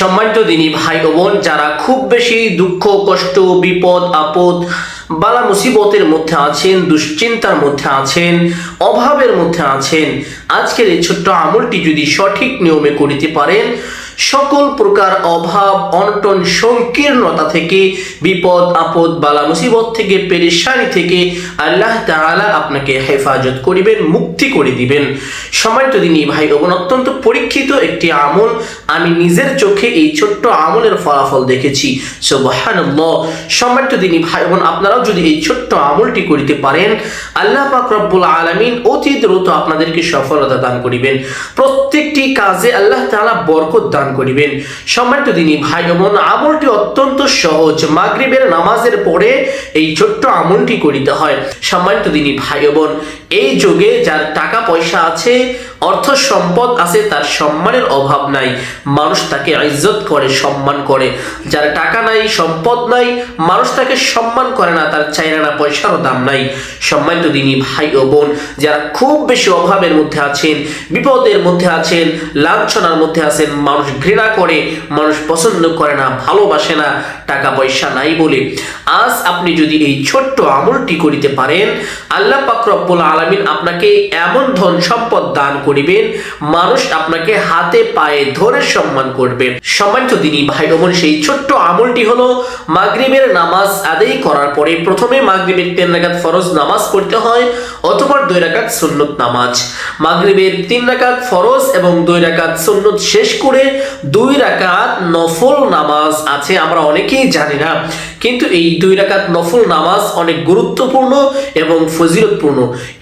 সম্মানিত দিনী ভাই ও বোন, যারা খুব বেশি দুঃখ, কষ্ট, বিপদ, আপদ, বালা মুসিবতের মধ্যে আছেন, দুশ্চিন্তার মধ্যে আছেন, অভাবের মধ্যে আছেন, আজকের এই ছোট্ট আমলটি যদি সঠিক নিয়মে করিতে পারেন সকল প্রকার অভাব অনটন সংকীর্ণতা থেকে বিপদ আপদ বালা মুসিবত থেকে পেরেশানি থেকে আল্লাহ তাআলা আপনাকে হেফাজত করিবেন মুক্তি করে দিবেন। সম্মানিত দিনী ভাই বোন, অত্যন্ত পরীক্ষিত একটি আমল। আমি নিজের চোখে এই ছোট্ট আমলের ফলাফল দেখেছি। সুবহানাল্লাহ। সম্মানিত ভাই বোন আপনারাও যদি এই ছোট্ট আমলটি করিতে পারেন আল্লাহ পাক রব্বুল আলামিন অতি দ্রুত আপনাদেরকে সফলতা দান করিবেন। প্রত্যেকটি কাজে আল্লাহ তাআলা বরকত দান করিবেন। সম্মানিত দিনী ভাই বোন, আমলটি অত্যন্ত সহজ। মাগরিবের নামাজের পরে এই ছোট্ট আমলটি করিতে হয়। সম্মানিত দিনী ভাই বোন এই যুগে যার টাকা পয়সা আছে অর্থ সম্পদ আছে, তার সম্মানের অভাব নাই। মানুষ তাকে ইজ্জত করে, সম্মান করে। যার টাকা নাই, সম্পদ নাই, মানুষ তাকে সম্মান করে না, তার চাইনা না, পয়সারও দাম নাই। সম্মানিত দিনী ভাই ও বোন, যারা খুব বেশি অভাবের মধ্যে আছেন, বিপদের মধ্যে আছেন, লাঞ্ছনার মধ্যে আছেন, মানুষ ঘৃণা করে, মানুষ পছন্দ করে না, ভালোবাসে না টাকা পয়সা নাই বলে। আজ আপনি যদি এই ছোট্ট আমলটি করিতে পারেন, আল্লাহ পাক রব্বুল আলামিন আপনাকে এমন ধন সম্পদ দান করিবেন, মানুষ আপনাকে হাতে পায়ে ধরে সম্মান করবে। সম্মানিত দিনী ভাই বোন সেই ছোট্ট আমলটি হলো মাগরিবের নামাজ আদায় করার পরে প্রথমে মাগরিবের তিন রাকাত ফরজ নামাজ পড়তে হয় অতঃপর দুই রাকাত সুন্নত নামাজ। মাগরিবের তিন রাকাত ফরজ এবং দুই রাকাত সুন্নত শেষ করে দুই রাকাত নফল নামাজ আছে, আমরা অনেকেই জানি না। কিন্তু এই দুই রাকাত নফল নামাজ অনেক গুরুত্বপূর্ণ এবং ফজিলতপূর্ণ।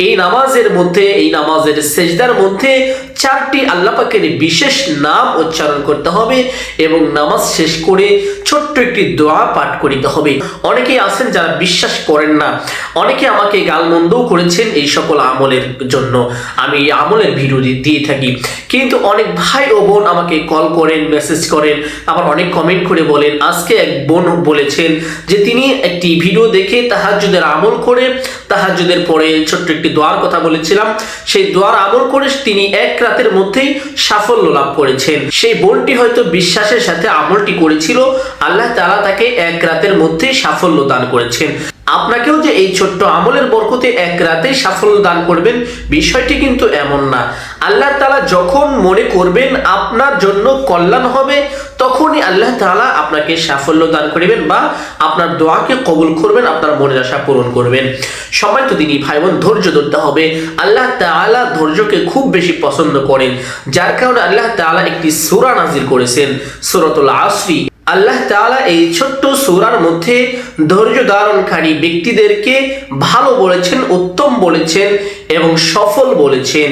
এই নামাজের মধ্যে এই নামাজের সেজদার মধ্যে চারটি আল্লাহ পাকের বিশেষ নাম উচ্চারণ করতে হবে এবং নামাজ শেষ করে ছোট্ট একটি দোয়া পাঠ করিতে হবে। অনেকেই আছেন যারা বিশ্বাস করেন না। অনেকে আমাকে গালমন্দও করেছেন এই সকল আমলের জন্য। আমি এই আমলের ভিডিও দিয়ে থাকি। কিন্তু অনেক ভাই ও বোন আমাকে কল করেন, মেসেজ করেন, আবার অনেক কমেন্ট করে বলেন। আজকে এক বোন বলেছেন যে তিনি একটি ভিডিও দেখে তাহাজ্জুদের আমল করে তাহাজ্জুদের পরে ছোট্ট একটি দোয়ার কথা বলেছিলাম। সেই দোয়ার আমল করে তিনি এক রাতের মধ্যেই সাফল্য লাভ করেছেন। সেই বোনটি হয়তো বিশ্বাসের সাথে আমলটি করেছিল। আল্লাহ তালা তাকে এক রাতের মধ্যেই সাফল্য দান করেছেন। আপনাকেও যে এই ছোট্ট আমলের বরকতে এক রাতে সাফল্য দান করবেন, বিষয়টি কিন্তু এমন না। আল্লাহ তালা যখন মনে করবেন আপনার জন্য কল্যাণ হবে, তখনই আল্লাহ তাআলা আপনাকে সাফল্য দান করিবেন বা আপনার দোয়াকে কবুল করবেন, আপনার মনের আশা পূরণ করবেন। সময় তো তিনি ভাই বোন ধৈর্য ধরতে হবে। আল্লাহ তাআলা ধৈর্যকে খুব বেশি পছন্দ করেন। যার কারণে আল্লাহ তাআলা একটি সূরা নাজিল করেছেন, সূরাতুল আসরি। আল্লাহ তালা এই ছোট্ট সুরার মধ্যে ধৈর্য ধারণকারী ব্যক্তিদেরকে ভালো বলেছেন, উত্তম বলেছেন এবং সফল বলেছেন।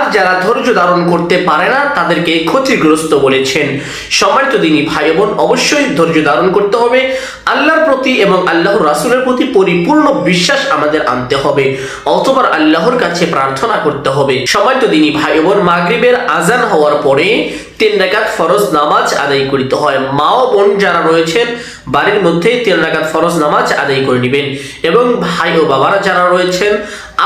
আর যারা ধৈর্য ধারণ করতে পারে না, তাদেরকে ক্ষতিগ্রস্ত বলেছেন। সম্মানিত দিনী ভাই বোন, অবশ্যই ধৈর্য ধারণ করতে হবে। আল্লাহর প্রতি এবং আল্লাহর রাসূলের প্রতি পরিপূর্ণ বিশ্বাস আমাদের আনতে হবে। অতবার আল্লাহর কাছে প্রার্থনা করতে হবে। সম্মানিত দিনী ভাই বোন, মাগরিবের আজান হওয়ার পরে তিন রাকাত ফরজ নামাজ আদায় করিতে হয়। মা ও বোন যারা রয়েছেন, বাড়ির মধ্যেই তিন রাকাত ফরজ নামাজ আদায় করে নেবেন। এবং ভাই ও বাবারা যারা রয়েছেন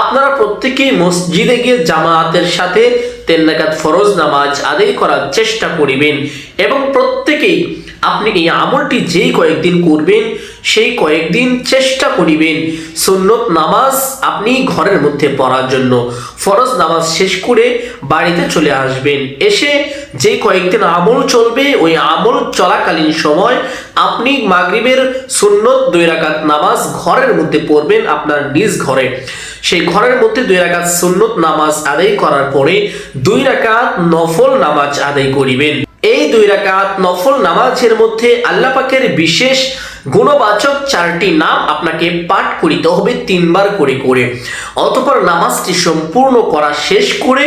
আপনারা প্রত্যেকেই মসজিদে গিয়ে জামায়াতের সাথে তিন রাকাত ফরজ নামাজ আদায় করার চেষ্টা করিবেন। এবং প্রত্যেকেই আপনি এই আমলটি যেই কয়েকদিন করবেন, সেই কয়েকদিন চেষ্টা করিবেন। সুন্নত নামাজ আপনি ঘরের মধ্যে পড়ার জন্য। ফরজ নামাজ শেষ করে বাড়িতে চলে আসবেন। এসে যে কয়েকদিন আমল চলবে, ওই আমল চলাকালীন সময় আপনি মাগরিবের সুন্নত দুই রাকাত নামাজ ঘরের মধ্যে পড়বেন আপনার নিজ ঘরে। সেই ঘরের মধ্যে দুই রাকাত সুন্নত নামাজ আদায় করার পরে দুই রাকাত নফল নামাজ আদায় করিবেন। এই দুই রাকাত নফল নামাজের মধ্যে আল্লাপাকের বিশেষ গুণবাচক চারটি নাম আপনাকে পাঠ করিতে হবে তিনবার করে করে। অতপর নামাজটি সম্পূর্ণ করা শেষ করে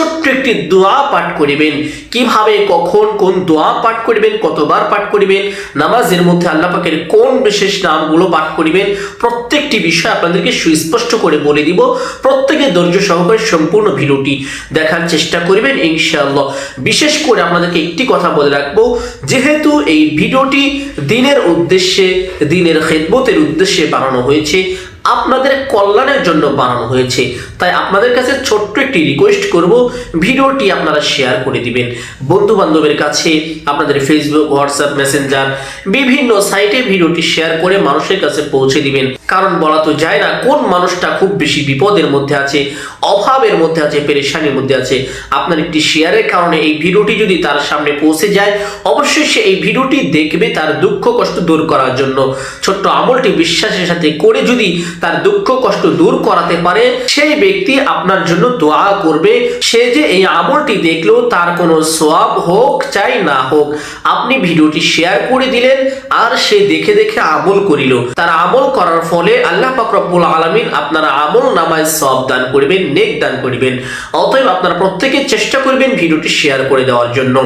ছোট্ট একটি দোয়া পাঠ করিবেন। কীভাবে, কখন, কোন দোয়া পাঠ করিবেন, কতবার পাঠ করিবেন, নামাজের মধ্যে আল্লাহ পাকের কোন বিশেষ নামগুলো পাঠ করিবেন, প্রত্যেকটি বিষয় আপনাদেরকে সুস্পষ্ট করে বলে দিব। প্রত্যেকে ধৈর্য সহকারে সম্পূর্ণ ভিডিওটি দেখার চেষ্টা করবেন, ইনশাআল্লাহ। বিশেষ করে আপনাদেরকে একটি কথা বলে রাখব, যেহেতু এই ভিডিওটি দিনের উদ্দেশ্যে, দিনের খেদমতের উদ্দেশ্যে বানানো হয়েছে আপনাদের কল্যাণের জন্য বানানো হয়েছে। তাই আপনাদের কাছে ছোট্ট একটি রিকোয়েস্ট করব, ভিডিওটি আপনারা শেয়ার করে দিবেন। বন্ধু বান্ধবের কাছে, আপনাদের ফেসবুক হোয়াটসঅ্যাপ মেসেঞ্জার বিভিন্ন সাইটে ভিডিওটি শেয়ার করে মানুষের কাছে পৌঁছে দিবেন। কারণ বলা তো যায় না, কোন মানুষটা খুব বেশি বিপদের মধ্যে আছে, অভাবের মধ্যে আছে, পেরেশানির মধ্যে আছে। আপনার একটি শেয়ারের কারণে এই ভিডিওটি যদি তার সামনে পৌঁছে যায়, অবশ্যই সে এই ভিডিওটি দেখবে তার দুঃখ, কষ্ট দূর করার জন্য। ছোট্ট আমলটি বিশ্বাসের সাথে করে যদি তার দুঃখ কষ্ট দূর করাতে পারে, সেই ব্যক্তি আপনার জন্য দোয়া করবে। সে যে এই আমলটি দেখল, তার কোনো সোয়াব হোক, চাই না হোক। আপনি ভিডিওটি শেয়ার করে দিলেন, আর সে দেখে দেখে আমল করিল। তার আমল করার ফলে আল্লাহ পাক রব্বুল আলামিন আপনার আমল নামায় সব দান করবেন, নেক দান করবেন। অতএব আপনারা প্রত্যেকে চেষ্টা করবেন ভিডিওটি শেয়ার করে দেওয়ার জন্য।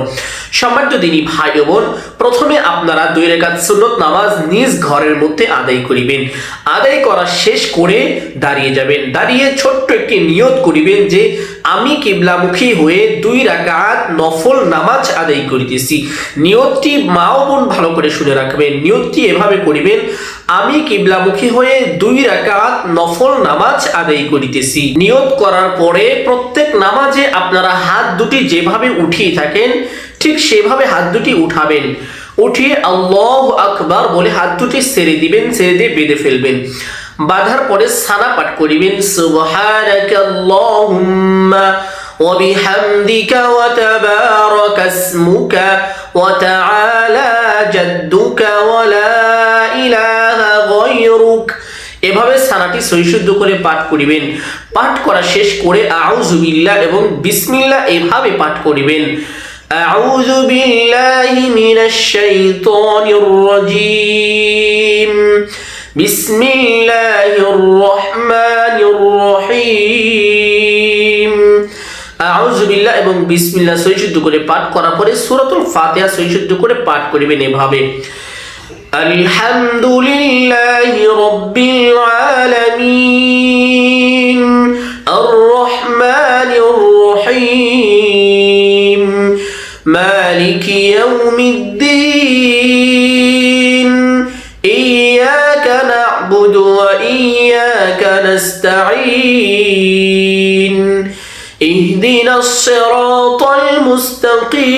সম্মানিত দিনী ভাই বোন, প্রথমে আপনারা দুই রেখাত সুন্নত নামাজ নিজ ঘরের মধ্যে আদায় করিবেন। আদায় করা শেষ করে দাঁড়িয়ে যাবেন। দাঁড়িয়ে ছোট্ট একটি নিয়ত করিবেন যে, আমি কিবলামুখী হয়ে দুই রাকাত নফল নামাজ আদায় করিতেছি। নিয়তটি মা ও বোন ভালো করে শুনে রাখবেন। নিয়তটি এভাবে করিবেন, আমি কিবলামুখী হয়ে দুই রাকাত নফল নামাজ আদায় করিতেছি। নিয়ত করার পরে প্রত্যেক নামাজে আপনারা হাত দুটি যেভাবে উঠিয়ে থাকেন, ঠিক সেভাবে হাত দুটি উঠাবেন। উঠিয়ে আল্লাহ আকবার বলে হাত দুটি ছেড়ে দিবেন ছেড়ে দিয়ে বেঁধে ফেলবেন। বাঁধার পরে সানা পাঠ করিবেন সুবহানাকাল্লাহুম্মা وبحمدك وتبارك اسمك وتعالى جدك ولا إله غيرك এভাবে সানাটি সৈশুদ্ধ করে পাঠ করিবেন পাঠ করা শেষ করে আউজুবিল্লাহ এবং বিসমিল্লাহ এভাবে পাঠ করিবেন أعوذ بالله من الشيطان الرجيم بسم الله الرحمن الرحيم আউযু বিল্লাহ এবং বিসমিল্লাহ সৈশুদ্ধ করে পাঠ করার পরে সূরাতুল ফাতিহা সৈশুদ্ধ করে পাঠ করিবেন এভাবে আলহামদুলিল্লাহি রাব্বিল আলামিন আর রহমানির রহিম মালিকি ইয়াউমিদ্দিন ইyyaka na'budu ওয়া ইyyaka নাস্তাঈন اهدنا الصراط المستقيم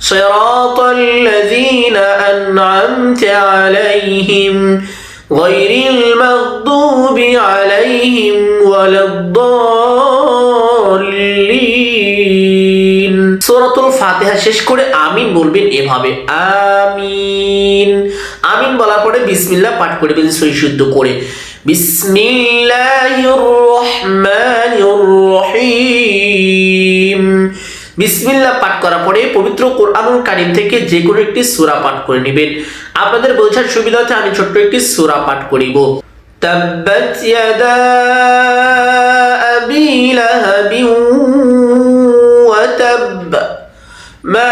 صراط الذين أنعمت عليهم غير المغضوب عليهم ولا الضالين সূরাতুল ফাতিহা শেষ করে আমিন বলবেন এভাবে, আমিন। আমিন বলার পরে বিসমিল্লাহ পাঠ করবেন সই শুদ্ধ করে। বিসমিল্লাহির রহমানির রহিম বিসমিল্লাহ পাঠ করার পরে পবিত্র কোরআনুল কারিম থেকে যে কোনো একটি সূরা পাঠ করে নেবেন। আপনাদের বোঝার সুবিধা হচ্ছে আমি ছোট্ট একটি সূরা পাঠ করিব। তাব্বাত ইয়াদা আবি লাহাবিন ওয়া তাব মা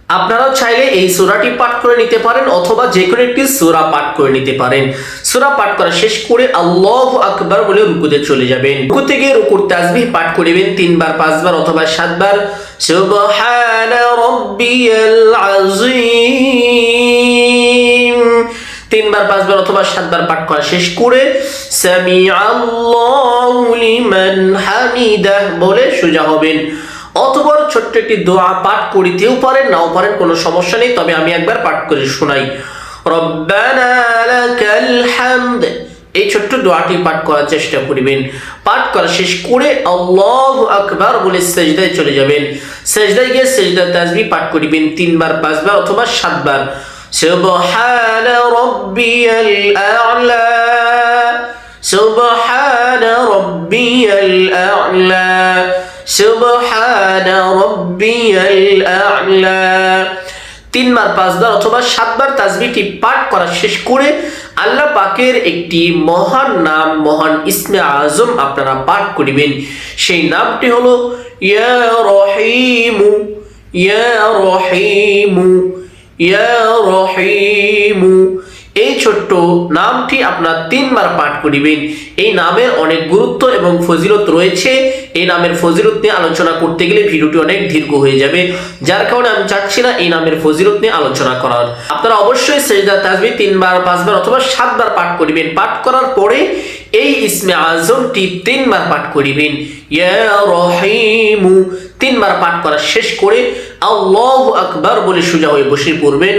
আপনারা চাইলে এই সূরাটি পাঠ করে নিতে পারেন অথবা যে কোনো একটি সূরা পাঠ করে নিতে পারেন। সূরা পাঠ করা শেষ করে আল্লাহু আকবার বলে রুকুতে চলে যাবেন। রুকুতে গিয়ে রুকুর তাসবিহ পাঠ করিবেন তিনবার, পাঁচবার অথবা সাতবার। তিনবার, পাঁচবার অথবা সাতবার পাঠ করা শেষ করে সামি আল্লাহু লিমান হামিদাহ বলে সোজা হবেন। অথবা ছোট্ট একটি দোয়া পাঠ করিতেও পারেন নাও পারেন কোনো সমস্যা নেই তবে আমি একবার পাঠ করে শোনাই রব্বানা লাকাল হামদ এই ছোট্ট দোয়াটি পাঠ করার চেষ্টা করিবেন পাঠ করা শেষ করে আল্লাহ আকবার বলে সেজদায় চলে যাবেন সেজদায় গিয়ে সেজদা তাজবি পাঠ করিবেন তিনবার পাঁচবার অথবা সাতবার سبحان ربي الأعلى سبحان ربي الأعلى সুবহান রব্বিয়াল আ'লা। তিনবার, পাঁচবার অথবা সাতবার তাজবিটি পাঠ করা শেষ করে আল্লাহ পাকের একটি মহান নাম, মহান ইসমে আজম আপনারা পাঠ করিবেন। সেই নামটি হলো ইয়া রহিমু ইয়া রহিমু ইয়া রহিমু। এই ছোট্ট নামটি আপনার তিনবার পাঠ করিবেন। এই নামের অনেক গুরুত্ব এবং ফজিলত রয়েছে। এই নামের ফজিলত নিয়ে আলোচনা করতে গেলে ভিডিওটি অনেক দীর্ঘ হয়ে যাবে। যার কারণে আমি চাচ্ছি না এই নামের ফজিলত নিয়ে আলোচনা করার। আপনারা অবশ্যই সেজদা তাজবি তিনবার, পাঁচবার অথবা সাতবার পাঠ করিবেন। পাঠ করার পরে এই ইসমে আজমটি তিনবার পাঠ করিবেন। ইয়া রহিমু তিনবার পাঠ করা শেষ করে আল্লাহ আকবার বলে সোজা হয়ে বসে পড়বেন।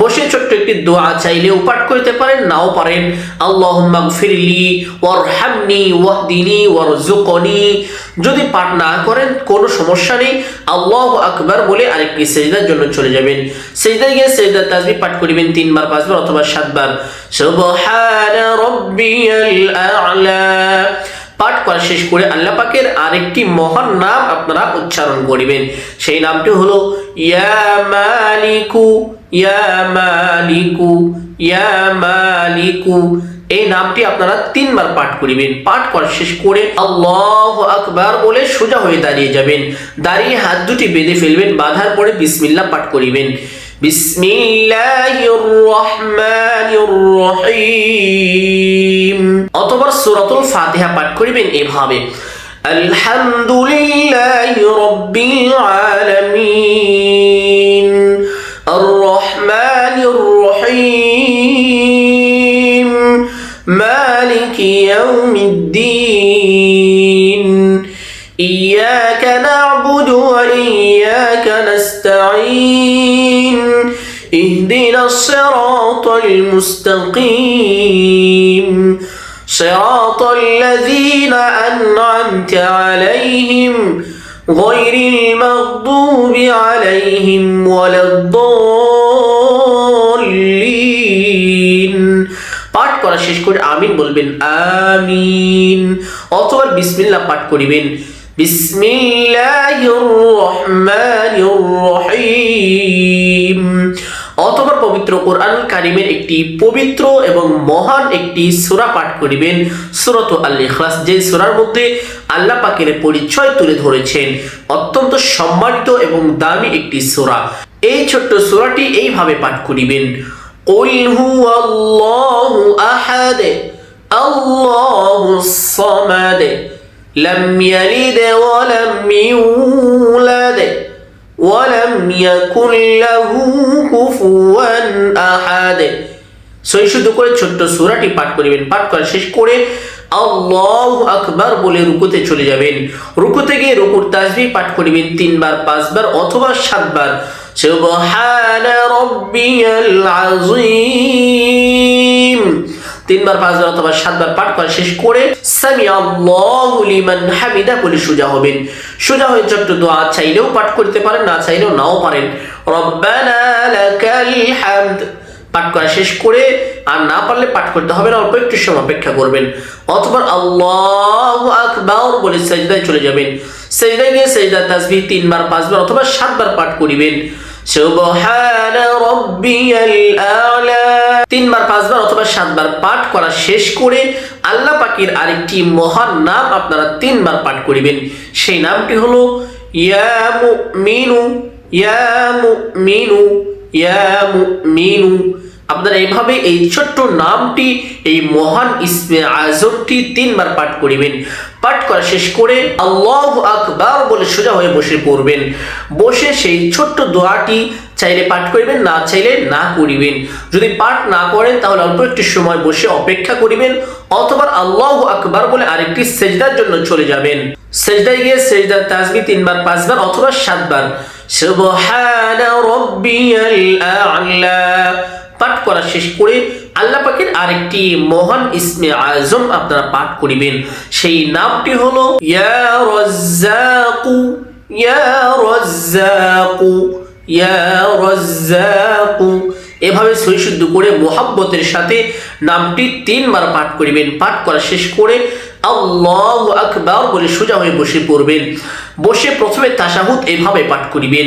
বসে ছোট্ট একটি দোয়া চাইলেও পাঠ করতে পারেন, নাও পারেন। আল্লাহ ফিরলি ওয়ারহামনি ওয়াহদিনী ওয়ারজুকনি যদি পাঠ না করেন, কোনো সমস্যা নেই। আল্লাহ আকবার বলে আরেকটি সেজদার জন্য চলে যাবেন। সেজদায় গিয়ে সেজদার তাজবি পাঠ করিবেন তিনবার, পাঁচবার অথবা সাতবার। সুবহান রাব্বিয়াল আ'লা। পাঠ করা শেষ করে আল্লাহ পাকের আরেকটি মহান নাম আপনারা উচ্চারণ করিবেন। সেই নামটি হলো, ইয়া মালিকু ইয়া মালিকু ইয়া মালিকু। এই নামটি আপনারা তিনবার পাঠ করিবেন। পাঠ করা শেষ করে আল্লাহ আকবার বলে সোজা হয়ে দাঁড়িয়ে যাবেন। দাঁড়িয়ে হাত দুটি বেঁধে ফেলবেন, বাঁধার পরে বিসমিল্লা পাঠ করিবেন। বিসমিল্লাহির রহমানির রহিম অতবার সূরাতুল ফাতিহা পাঠ করিবেন এভাবে। আলহামদুলিল্লাহি রাব্বিল আলামিন। আর রহমানির রহিম। মালিকি ইয়াউমিদ্দিন। اهدنا الصراط المستقيم صراط الذين أنعمت عليهم غير المغضوب عليهم ولا الضالين পাঠ করা শেষ করে আমিন বলবেন আমিন অথবা বিসমিল্লাহ পাঠ করিবেন বিসমিল্লাহির রহমানির রহিম অথবা পবিত্র কোরআন কারিমের একটি পবিত্র এবং মহান একটি সূরা পাঠ করিবেন সূরাত আল ইখলাস যে সূরার মধ্যে আল্লাহ পাকের পরিচয় তুলে ধরেছেন অত্যন্ত সম্মানিত এবং দামি একটি সূরা এই ছোট্ট সূরাটি এইভাবে পাঠ করিবেন قل هو الله أحد الله الصمد لم يلد ولم يولد ওয়ালাম ইয়াকুল লাহু কুফুয়ান আহাদ। সহি শুদ্ধ করে ছোট্ট সুরাটি পাঠ করিবেন, পাঠ করা শেষ করে আল্লাহ আকবার বলে রুকুতে চলে যাবেন। রুকুতে গিয়ে রুকুর তাসবিহ পাঠ করিবেন তিনবার, পাঁচবার অথবা সাতবার। সুবহান রাব্বিয়াল আযীম। তিনবার পাঁচবার অথবা সাতবার পাঠ করা শেষ করে সামি আল্লাহু লিমান হামিদা, বলে সোজা হবেন। সোজা হয়ে ছোট্ট দোয়া চাইলেও পাঠ করতে পারেন, না চাইলেও নাও পারেন। রব্বানা লাকাল হামদ। পাঠ করা শেষ করে আর না পারলে পাঠ করতে হবে না, অল্প একটু সময় অপেক্ষা করবেন। অথবা আল্লাহ আকবার বলে সেজদায় চলে যাবেন। সেজদায় গিয়ে সেজদার তাসবিহ তিনবার, পাঁচবার অথবা সাতবার পাঠ করিবেন। সুবহান রাব্বিয়াল তিনবার, পাঁচবার অথবা সাতবার পাঠ করা শেষ করে আল্লাহ পাকের আরেকটি মহান নাম আপনারা তিনবার পাঠ করিবেন। সেই নামটি হলো ইয়া মিনু ইয়া মুমিনু ইয়া মুমিনু। আপনারা এইভাবে এই ছোট্ট নামটি, এই মহান ইসমে আজমটি তিনবার পাঠ করিবেন। পাঠ করা শেষ করে আল্লাহ আকবার বলে সোজা হয়ে বসে পড়বেন। বসে সেই ছোট্ট দোয়াটি চাইলে পাঠ করিবেন, না চাইলে না করিবেন। যদি পাঠ না করেন, তাহলে অল্প একটু সময় বসে অপেক্ষা করিবেন, অথবা আল্লাহ আকবার বলে আরেকটি সেজদার জন্য চলে যাবেন। সেজদায় গিয়ে সেজদার তাসবি তিনবার, পাঁচবার অথবা সাতবার। সুবহান রাব্বিয়াল আ'লা। পাঠ করা শেষ করে আল্লাহ পাকের আরেকটি মহান ইসমে আজম আপনারা পাঠ করিবেন। সেই নামটি হলো, ইয়া রাজ্জাকু ইয়া রাজ্জাকু ইয়া রাজ্জাকু। এভাবে সৈশুদ্ধ করে মোহাব্বতের সাথে নামটি তিনবার পাঠ করিবেন। পাঠ করা শেষ করে আল্লাহ আকবার বলে সোজা হয়ে বসে পড়বেন। বসে প্রথমে তাশাহুদ এভাবে পাঠ করিবেন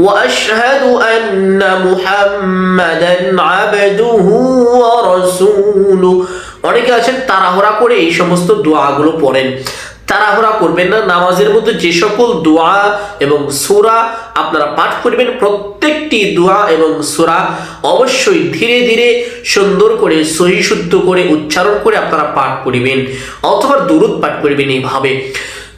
وأشهد أن محمدا عبده ورسوله অনেকে আছেন তাড়াহুড়া করে এই সমস্ত দোয়াগুলো পড়েন তাড়াহুড়া করবেন না নামাজের মধ্যে যে সকল দোয়া এবং সুরা আপনারা পাঠ করবেন প্রত্যেকটি দোয়া এবং সুরা অবশ্যই ধীরে ধীরে সুন্দর করে সহি শুদ্ধ করে উচ্চারণ করে আপনারা পাঠ করিবেন অথবা দুরুদ পাঠ করবেন এইভাবে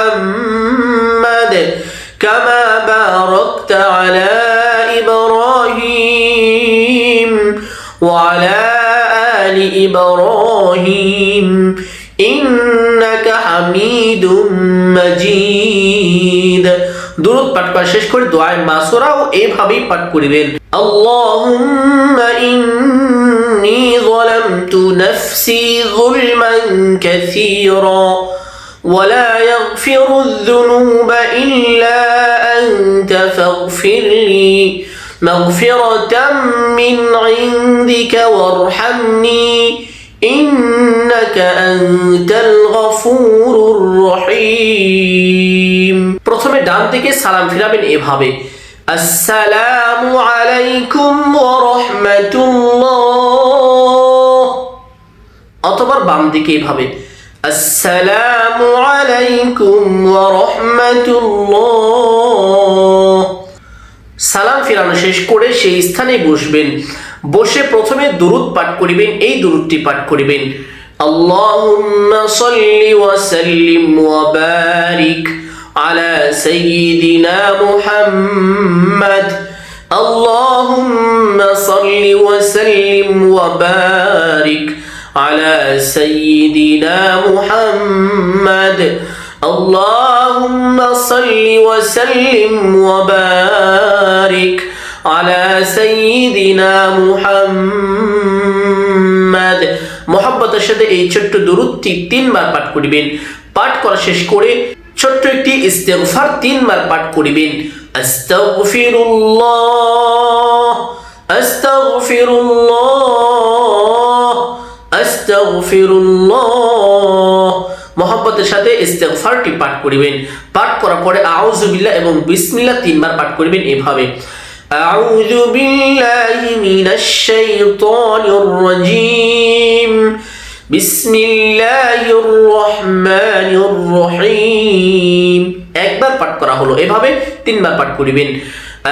محمد كما باركت على إبراهيم وعلى آل إبراهيم إنك حميد مجيد দূরত পাঠ করা শেষ করে দোয়ায় মাসুরাও এইভাবেই পাঠ করিবেন আল্লাহুম্মা ইন্নী যালামতু নাফসি যুলমান কাসীরা ولا يغفر الذنوب إلا أنت فاغفر لي مغفرة من عندك وارحمني إنك أنت الغفور الرحيم প্রথমে ডান দিকে সালাম ফিরাবেন এভাবে আসসালামু আলাইকুম ওয়া রাহমাতুল্লাহ অথবা বাম দিকে এভাবে আসসালামু আলাইকুম ওয়া রাহমাতুল্লাহ। সালাম ফিরানো শেষ করে সেই স্থানে বসবেন। বসে প্রথমে দুরুদ পাঠ করিবেন, এই দুরুদটি পাঠ করিবেন। আল্লাহুম্মা সাল্লি ওয়া সাল্লিম ওয়া বারিক আলা সাইয়্যিদিনা মুহাম্মাদ। আল্লাহুম্মা সাল্লি ওয়া সাল্লিম ওয়া বারিক على سيدنا محمد اللهم صل وسلم وبارك على سيدنا محمد মোহাম্মতের সাথে এই ছোট্ট দরুদটি তিনবার পাঠ করিবেন পাঠ করা শেষ করে ছোট্ট একটি ইস্তেগফার তিনবার পাঠ করিবেন আস্তাগফিরুল্লাহ আস্তাগফিরুল্লাহ আস্তাগফিরুল্লাহ মোহাম্মতের সাথে ইস্তেগফারটি পাঠ করিবেন পাঠ করার পরে আউযুবিল্লাহ এবং বিসমিল্লাহ তিনবার পাঠ করিবেন এভাবে أعوذ بالله من الشيطان الرجيم بسم الله الرحمن الرحيم একবার পাঠ করা হলো এভাবে তিনবার পাঠ করিবেন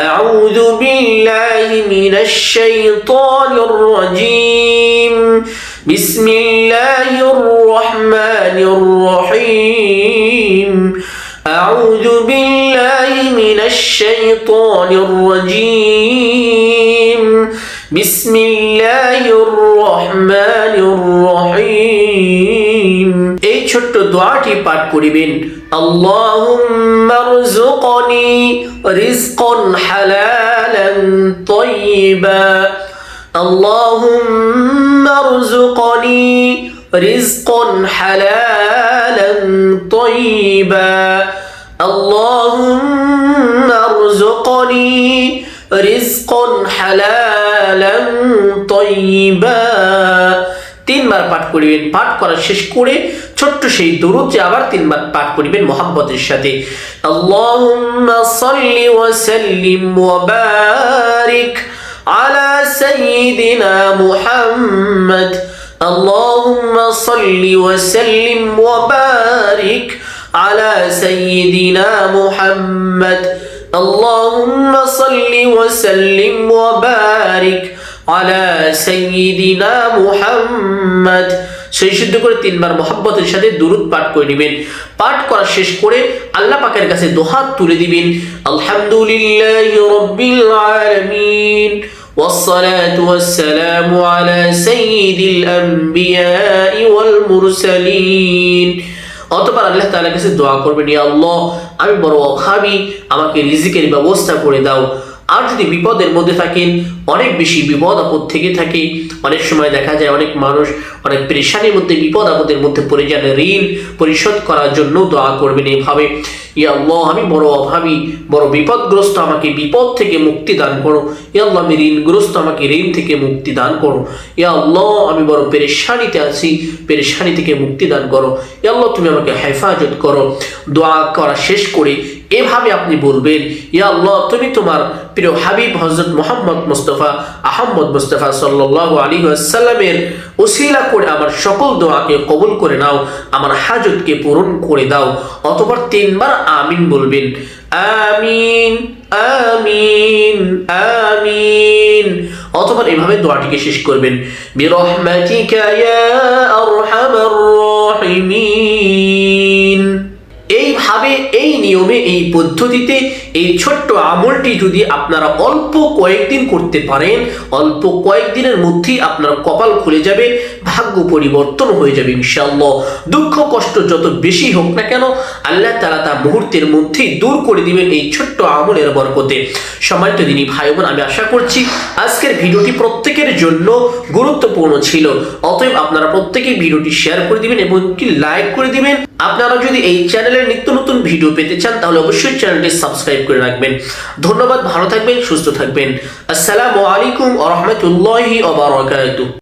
أعوذ بالله من الشيطان الرجيم بسم الله الرحمن الرحيم أعوذ بالله من الشيطان الرجيم بسم الله الرحمن الرحيم এই ছোট্ট দোয়াটি পাঠ করিবেন اللهم ارزقني رزقا حلالا طيبا اللهم ارزقني رزقا حلالا طيبا اللهم ارزقني رزقا حلالا طيبا তিনবার পাঠ করিবেন পাঠ করা শেষ করে ছোট্ট সেই দরুদটি আবার তিনবার পাঠ করিবেন মোহাম্মতের সাথে আল্লাহুম্মা সাল্লি ওয়া সাল্লিম ওয়া বারিক আলা সাইয়্যিদিনা মুহাম্মদ اللهم صل وسلم وبارك على سيدنا محمد اللهم صل وسلم وبارك على سيدنا محمد সেই সিদ্ধ করে তিনবার মোহাব্বতের সাথে দুরুদ পাঠ করে নেবেন পাঠ করা শেষ করে আল্লাহ পাকের কাছে দোহাত তুলে দিবেন আলহামদুলিল্লাহ রব্বিল আলামিন والصلاة والسلام على سيد الأنبياء والمرسلين অতপর আল্লাহ তাআলার কাছে দোয়া করবেন ইয়া আল্লাহ আমি বড় অভাবী আমাকে রিজিকের ব্যবস্থা করে দাও আর যদি বিপদের মধ্যে থাকেন, অনেক বেশি বিপদ আপদ থেকে থাকে। অনেক সময় দেখা যায় অনেক মানুষ অনেক পরেশানির মধ্যে, বিপদ আপদের মধ্যে পড়ে যান। ঋণ পরিশোধ করার জন্য দোয়া করবেন এভাবে। ইয়া আল্লাহ, আমি বড় অভাবী, বড় বিপদগ্রস্ত, আমাকে বিপদ থেকে মুক্তি দান করো। ইয়া আল্লাহ, আমি ঋণগ্রস্ত, আমাকে ঋণ থেকে মুক্তি দান করো। ইয়া আল্লাহ, আমি বড় পেরেশানিতে আছি, পেরেশানি থেকে মুক্তি দান করো। ইয়া আল্লাহ, তুমি আমাকে হেফাজত করো। দোয়া করা শেষ করে এভাবে আপনি বলবেন, ইয়া আল্লাহ, তুমি তোমার প্রিয় হাবিব হজরত মোহাম্মদ মুস্তফা আহম্মদ মুস্তফা সাল্লাহ আলী আসাল্লামের ওসিলা করে আমার সকল দোয়াকে কবুল করে নাও, আমার হাজতকে পূরণ করে দাও। অতপর তিনবার আমিন বলবেন, আমিন আমিন আমিন। অতপর এভাবে দোয়াটিকে শেষ করবেন বিরহমাতিকা ইয়া আরহামার রাহিমিন। এইভাবে এই নিয়মে, এই পদ্ধতিতে, এই ছোট্ট আমলটি যদি আপনারা অল্প কয়েকদিন করতে পারেন, অল্প কয়েকদিনের মধ্যেই আপনার কপাল খুলে যাবে। ভাগ্য পরিবর্তন হয়ে যাবে ইনশাআল্লাহ। দুঃখ, কষ্ট যত বেশি হোক না কেন, আল্লাহ তালা তা মুহূর্তের মধ্যেই দূর করে দিবেন এই ছোট্ট আমলের বরকতে। সম্মানিত দিনী ভাই বোন আমি আশা করছি আজকের ভিডিওটি প্রত্যেকের জন্য গুরুত্বপূর্ণ ছিল। অতএব আপনারা প্রত্যেকেই ভিডিওটি শেয়ার করে দিবেন এবং কি লাইক করে দিবেন। আপনারা যদি এই চ্যানেলের নিত্য নতুন ভিডিও পেতে চান, তাহলে অবশ্যই চ্যানেলটি সাবস্ক্রাইব করে রাখবেন। ধন্যবাদ, ভালো থাকবেন, সুস্থ থাকবেন। আসসালামু আলাইকুম আ রহমতুল্লাহি